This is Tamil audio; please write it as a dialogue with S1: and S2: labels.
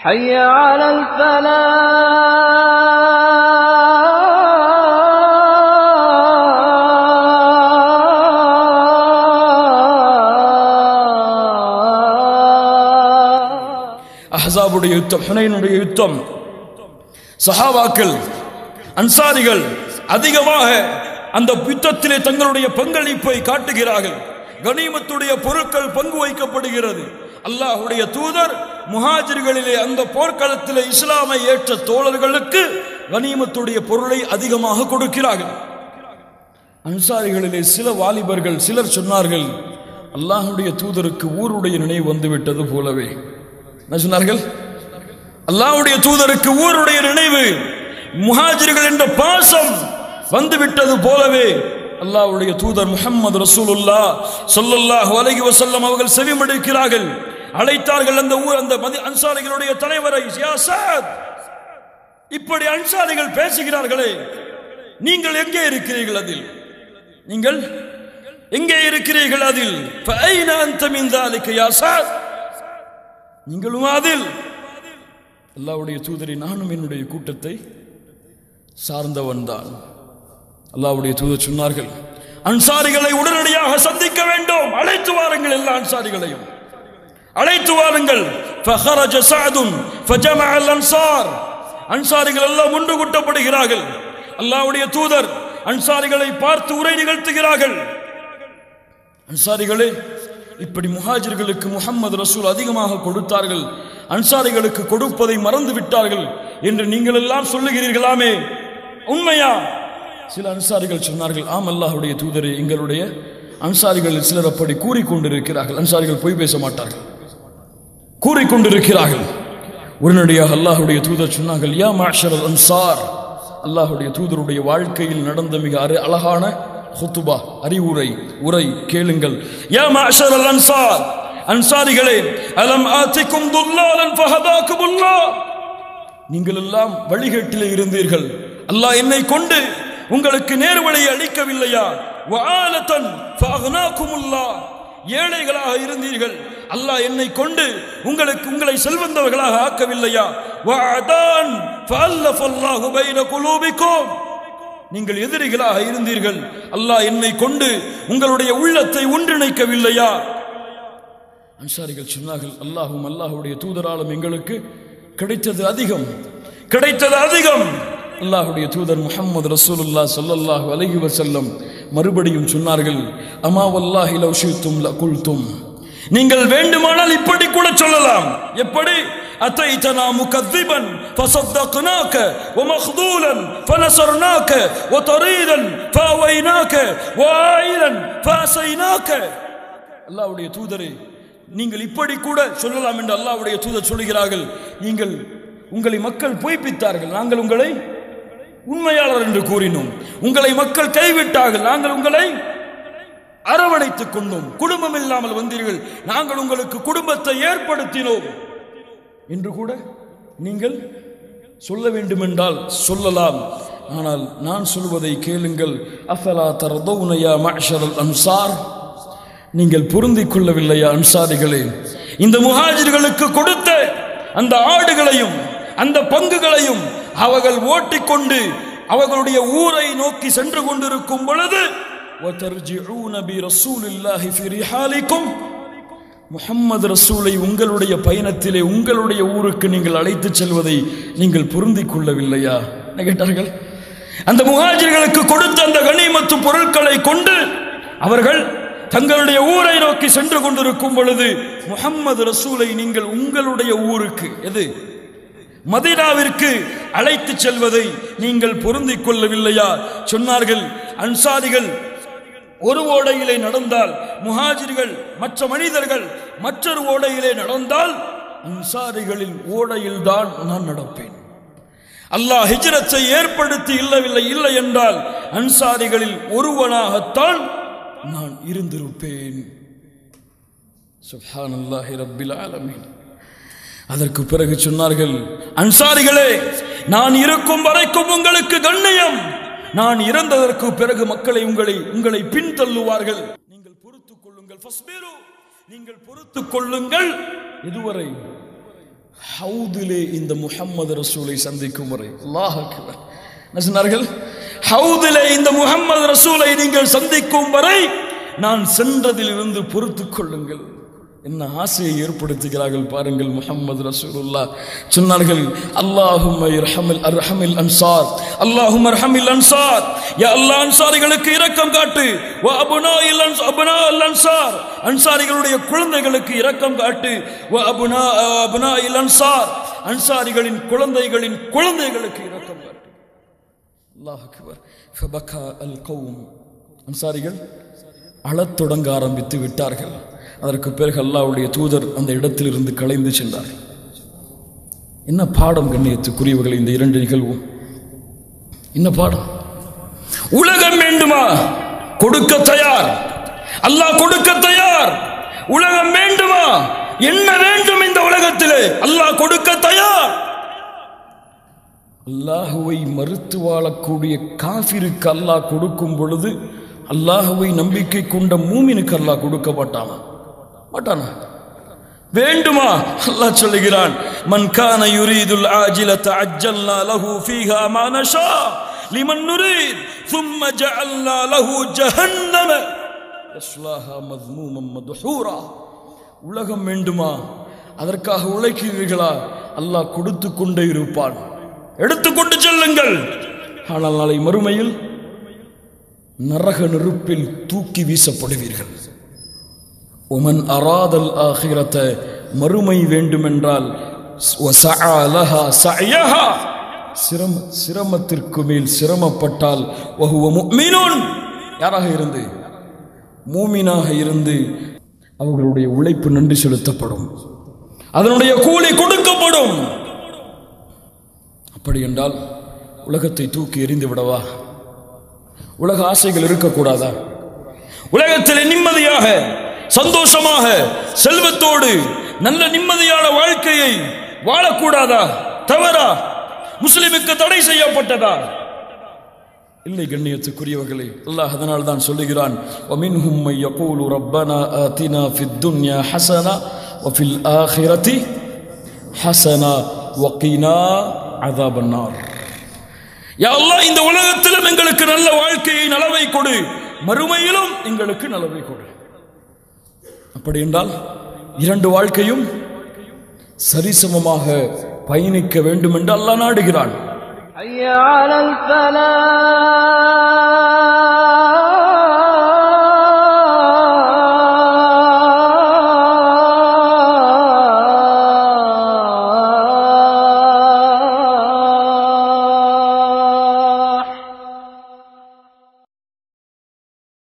S1: حي على الفلاح
S2: அஹ்ஸாபுடைய யுத்தம் ஹுனைனுடைய யுத்தம் சஹாபாக்கள் அன்சாரிகள் அதிகமாக அந்த யுத்தத்திலே தங்களுடைய பங்களிப்பை காட்டுகிறார்கள் கனிமத்துடைய பொருட்கள் பங்கு வைக்கப்படுகிறது அல்லாஹுடைய தூதர் முஹாஜிர்களிலே அந்த போர்க்களத்திலே இஸ்லாமை ஏற்ற தோழர்களுக்கு கனிமத்துடைய பொருளை அதிகமாக கொடுக்கிறார்கள். அன்சாரிகளிலே சில வாலிபர்கள் சிலர் சொன்னார்கள் அல்லாஹுடைய தூதருக்கு ஊருடைய நினைவு வந்துவிட்டது போலவே. என்ன சொன்னார்கள்? அல்லாஹுடைய தூதருக்கு ஊருடைய நினைவு முஹாஜிர்கள் என்ற பாசம் வந்துவிட்டது போலவே. அல்லாஹ்வுடைய தூதர் முஹம்மது ரசூலுல்லா சொல்லல்லாஹ் வலகி வசல்லம் அவர்கள் செவிமடுக்கிறார்கள் அழைத்தார்கள் அந்த ஊர் அந்த அன்சாரிகளுடைய தலைவரை இப்படி அன்சாரிகள் பேசுகிறார்களே நீங்கள் எங்கே இருக்கிறீர்கள் அதில்? நீங்கள் எங்கே இருக்கிறீர்கள் அதில்? நீங்களும் அதில். அல்லாவுடைய தூதரை நானும் என்னுடைய கூட்டத்தை சார்ந்தவன் தான். அல்லாவுடைய தூதர் சொன்னார்கள் அன்சாரிகளை உடனடியாக சந்திக்க வேண்டும். அழைத்து வாருங்கள் எல்லா அன்சாரிகளையும். அழைத்து வாருங்கள். ஃபஹரஜ சாதுன் ஃபஜம அல் அன்சார் அன்சாரிகள் எல்லாம் ஒன்று கூட்டப்படுகிறார்கள். அல்லாவுடைய தூதர் அன்சாரிகளை பார்த்து உரை நிகழ்த்துகிறார்கள். அன்சாரிகளே இப்படி முஹாஜிர்களுக்கு முகமது ரசூல் அதிகமாக கொடுத்தார்கள். அன்சாரிகளுக்கு கொடுப்பதை மறந்து விட்டார்கள் என்று நீங்கள் எல்லாம் சொல்லுகிறீர்களாமே. உண்மையா? சில அன்சாரிகள் சொன்னார்கள் ஆம் அல்லாஹுடைய தூதரே எங்களுடைய அன்சாரிகள் சிலர் அப்படி கூறிக்கொண்டிருக்கிறார்கள். அன்சாரிகள் பொய் பேச மாட்டார்கள். கூறிக்கொண்டிருக்கிறார்கள். உடனடியாக அல்லாஹுடைய தூதர் சொன்னார்கள் யா மாஷர் அன்சார். அல்லாஹுடைய தூதருடைய வாழ்க்கையில் நடந்த மிக அரு- அழகான ஹுத்துபா அறிவுரை உரை கேளுங்கள். யா மாஷர் அல் அன்சார். அன்சாரிகளே அலம் ஆத்திக்கும் துல்லாலன் ஃபஹதாக்குமுல்லாஹ். நீங்கள் எல்லாம் வழிகேட்டிலே இருந்தீர்கள். அல்லாஹ் என்னை கொண்டு உங்களுக்கு நேர்வழியை அளிக்கவில்லையா? வாலத்தன் ஃபஹனாக்குமுல்லா ஏழைகளாக இருந்தீர்கள். அல்லாஹ் என்னை கொண்டு உங்களுக்கு உங்களை செல்வந்தவர்களாக ஆக்கவில்லையா? வஅதான் நீங்கள் எதிரிகளாக இருந்தீர்கள். அல்லாஹ் என்னை கொண்டு உங்களுடைய உள்ளத்தை ஒன்றிணைக்கவில்லையா? அன்சாரிகள் சொன்னார்கள் அல்லாஹும் அல்லாஹுடைய தூதராலும் எங்களுக்கு கிடைத்தது அதிகம். கிடைத்தது அதிகம். அல்லாஹுடைய தூதர் முகமது ரசூலுல்லா சொல்லல்லாஹு அலஹி வசல்லம் மறுபடியும் சொன்னார்கள் அமா வல்லாஹி லவ் ஷித்தும் லகுல்தும். நீங்கள் வேண்டுமானால் இப்படி கூட சொல்லலாம் எப்படி أتيتنا مكذبا فصدقناك ومخذولا فنصرناك وطريدا فأويناك وآئلا فأسيناك அல்லாஹ்வுடைய தூதரே நீங்கள் இப்படி கூட சொல்லலாம் என்று அல்லாஹ்வுடைய தூதர் சொல்கிறார்கள் நீங்கள் உங்களை மக்கள் பொய்ப்பித்தார்கள் நாங்கள் உங்களை உண்மையாளர் என்று கூறினோம் உங்களை மக்கள் கைவிட்டார்கள் நாங்கள் உங்களை அரவணைத்துக் கொண்டோம். குடும்பம் இல்லாமல் வந்தீர்கள். நாங்கள் உங்களுக்கு குடும்பத்தை ஏற்படுத்தினோம். என்று கூட நீங்கள் சொல்ல வேண்டுமென்றால் சொல்லலாம். ஆனால் நான் சொல்வதை கேளுங்கள். அஃபலா தரதோனையா மஅஷரல் அன்சார்? நீங்கள் பொருந்திக் கொள்ளவில்லையா அன்சாரிகளே. இந்த முஹாஜிர்களுக்கு கொடுத்த அந்த ஆடுகளையும் அந்த பங்குகளையும் அவர்கள் ஓட்டிக்கொண்டு அவர்களுடைய ஊரை நோக்கி சென்று கொண்டிருக்கும் பொழுது وَتَرْجِعُونَ بِرَسُولِ اللَّهِ فِي رِحَالِكُمْ முஹம்மது ரசூலை உங்களுடைய பயணத்திலே உங்களுடைய ஊருக்கு நீங்கள் அழைத்துச் செல்வதை நீங்கள் பொருந்திக் கொள்ளவில்லையா என்ன கேட்டார்கள் அந்த முஹாஜிர்களுக்கு கொடுத்த அந்த கனிமத்து பொருட்களை கொண்டு அவர்கள் தங்களுடைய ஊரை நோக்கி சென்று கொண்டிருக்கும் பொழுது முஹம்மது ரசூலை நீங்கள் உங்களுடைய ஊருக்கு எது மதீனாவிற்கு அழைத்துச் செல்வதை நீங்கள் பொருந்திக் கொள்ளவில்லையா சொன்னார்கள் அன்சாரிகள் ஒரு ஓடையிலே நடந்தால் முஹாஜிர்கள் மற்ற மனிதர்கள் மற்றொரு ஓடையிலே நடந்தால் அன்சாரிகளின் ஓடையில் தான் நான் நடப்பேன். அல்லாஹ் ஹிஜ்ரத்தை ஏற்படுத்தி இல்லவில்லை இல்லை என்றால் அன்சாரிகளில் ஒருவனாகத்தான் நான் இருந்திருப்பேன். சுப்ஹானல்லாஹி ரப்பில் ஆலமீன். அதற்கு பிறகு சொன்னார்கள் அன்சாரிகளே நான் இருக்கும் வரைக்கும் உங்களுக்கு கண்ணியம் நான் இறந்ததற்கு பிறகு மக்களை உங்களை உங்களை பின்தள்ளுவார்கள். நீங்கள் பொறுத்துக் கொள்ளுங்கள். நீங்கள் பொறுத்துக் கொள்ளுங்கள். இதுவரை ஹவுதிலே இந்த முகம்மது ரசூலை சந்திக்கும் வரை அல்லாஹ் என்ன சொன்னார்கள்? ஹவுதிலே இந்த முகம்மது ரசூலை நீங்கள் சந்திக்கும் வரை நான் சென்றதிலிருந்து பொறுத்துக் கொள்ளுங்கள். என்ன ஆசையை ஏற்படுத்துகிறார்கள் பாருங்கள் முஹம்மது ரசூலுல்லா சொன்னார்கள் அல்லாஹும் இரஹமில் அர்ஹமில் அன்சார் அல்லாஹும் அர்ஹமில் அன்சார். யா அல்லாஹ் அன்சாரிகளுக்கு இரக்கம் காட்டு. வ அபுனாயில் அன்ஸ் அபுனா அல் அன்சார். அன்சாரிகளுடைய குழந்தைகளுக்கு இரக்கம் காட்டு. வ அபுனா அபுனாயில் அன்சார். அன்சாரிகளின் குழந்தைகளின் குழந்தைகளுக்கு இரக்கம் காட்டு. அல்லாஹ் அக்பர். ஃபபகா அல் கௌம் அன்சாரிகள் அழத் தொடங்க ஆரம்பித்து விட்டார்கள். அதற்கு பிறகு அல்லாவுடைய தூதர் அந்த இடத்திலிருந்து கலைந்து சென்றார். என்ன பாடம் கண்ணியத்துக்குரியவர்கள் இந்த இரண்டு நிகழ்வும்? என்ன பாடம்? உலகம் வேண்டுமா? கொடுக்க தயார். அல்லாஹ் கொடுக்க தயார். உலகம் வேண்டுமா? என்ன வேண்டும் இந்த உலகத்திலே? அல்லாஹ் கொடுக்க தயார். அல்லாஹுவை மறுத்து வாழக்கூடிய காஃபிருக்கு அல்லாஹ் கொடுக்கும் பொழுது அல்லாஹுவை நம்பிக்கை கொண்ட மூமினுக்கு அல்லாஹ் கொடுக்க மாட்டானா மாட்டானா வேண்டுமா அல்லாஹ் சொல்லுகிறான் மன் கான யுரீதுல் ஆஜிலத அஜ்ஜல்னா லஹு ஃபீஹா மா நஷா லிமன் நுரீத் ثم جعلنا له جهنم يصلاها مذموما مدحورا உலகம் வேண்டுமா அதற்காக உழைக்கிறீர்களா அல்லாஹ் கொடுத்து கொண்டே இருப்பான் எடுத்துக்கொண்டு செல்லுங்கள் ஆனால் நாளை மறுமையில் நரக நெருப்பில் தூக்கி வீசப்படுவீர்கள் உமன் அராதல் ஆகிரத்த மறுமை வேண்டுமென்றால் சிரம சிரமத்திற்கு மேல் சிரமப்பட்டால் யாராக இருந்து? மூமினாக இருந்து அவர்களுடைய உழைப்பு நன்றி செலுத்தப்படும். அதனுடைய கூலி கொடுக்கப்படும். அப்படி என்றால் உலகத்தை தூக்கி எறிந்து விடவா? உலக ஆசைகள் இருக்கக்கூடாதா? உலகத்தில் நிம்மதியாக சந்தோஷமாக செல்வத்தோடு நல்ல நிம்மதியான வாழ்க்கையை வாழக்கூடாதா தவறா முஸ்லிமுக்கு தடை செய்யப்பட்டதா இல்லை கண்ணியத்துக்குரியவர்களே அல்லாஹ் அதனால் தான் சொல்லுகிறான் وَمِنْهُمْ مَن يَقُولُ رَبَّنَا آتِنَا فِي الدُّنْيَا حَسَنَةً وَفِي الْآخِرَةِ حَسَنَةً وَقِنَا عَذَابَ النَّارِ யா அல்லாஹ் இந்த உலகத்திலும் எங்களுக்கு நல்ல வாழ்க்கையை நலவை கொடு மறுமையிலும் எங்களுக்கு நலவை கொடு அப்படி என்றால் இரண்டு வாழ்க்கையும் சரிசமமாக பயணிக்க வேண்டும் என்று அல்ல நாடுகிறான்.
S1: ஐயா